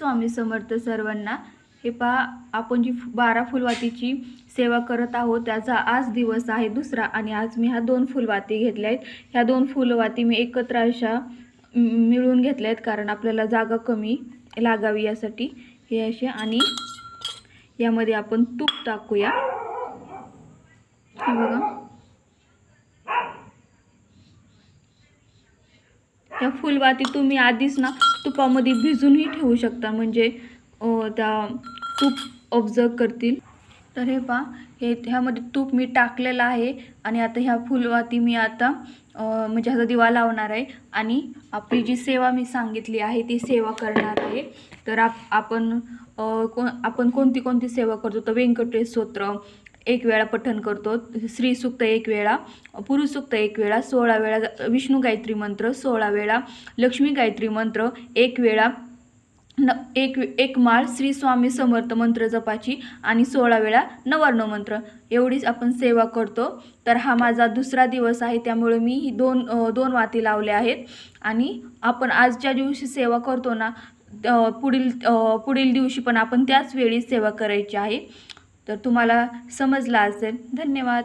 स्वामी समर्थ सर्वांना. हे पहा आपण जी बारा फुलवातीची सेवा करत आहोत त्याचा आज दिवस आहे दुसरा आणि आज मी ह्या दोन फुलवाती घेतल्या आहेत. ह्या दोन फुलवाती मी एकत्र अशा मिळून घेतल्या आहेत कारण आपल्याला जागा कमी लागावी यासाठी. हे असे आणि यामध्ये आपण तूप टाकूया. हे बघा. या फुलवाती तुम्ही आधीच ना तुपामध्ये भिजूनही ठेवू शकता. म्हणजे त्या तूप ऑब्झर्व करतील. तर हे पहा हे ह्यामध्ये तूप मी टाकलेलं आहे. आणि आता ह्या फुलवाती मी आता म्हणजे ह्याचा दिवा लावणार आहे. आणि आपली जी सेवा मी सांगितली आहे ती सेवा करणार आहे. तर आप आपण कोण को आपण कोणती कोणती सेवा करतो? तर व्यंकटेश स्तोत्र एक वेळा पठण करतो. स्त्री सुक्त एक वेळा पुरुष सुक्त एक वेळा सोळा वेळा विष्णू गायत्री मंत्र सोळा वेळा लक्ष्मी गायत्री मंत्र एक वेळा न एक एक माळ श्री स्वामी समर्थ मंत्र जपाची आणि सोळा वेळा नवर्ण मंत्र. एवढीच आपण सेवा करतो. तर हा माझा दुसरा दिवस आहे. त्यामुळे मी दोन दोन वाती लावले आहेत. आणि आपण आजच्या दिवशी सेवा करतो ना पुढील पुढील दिवशी पण आपण त्याच वेळी सेवा करायची आहे. तर तुम्हाला समजला असेल. धन्यवाद.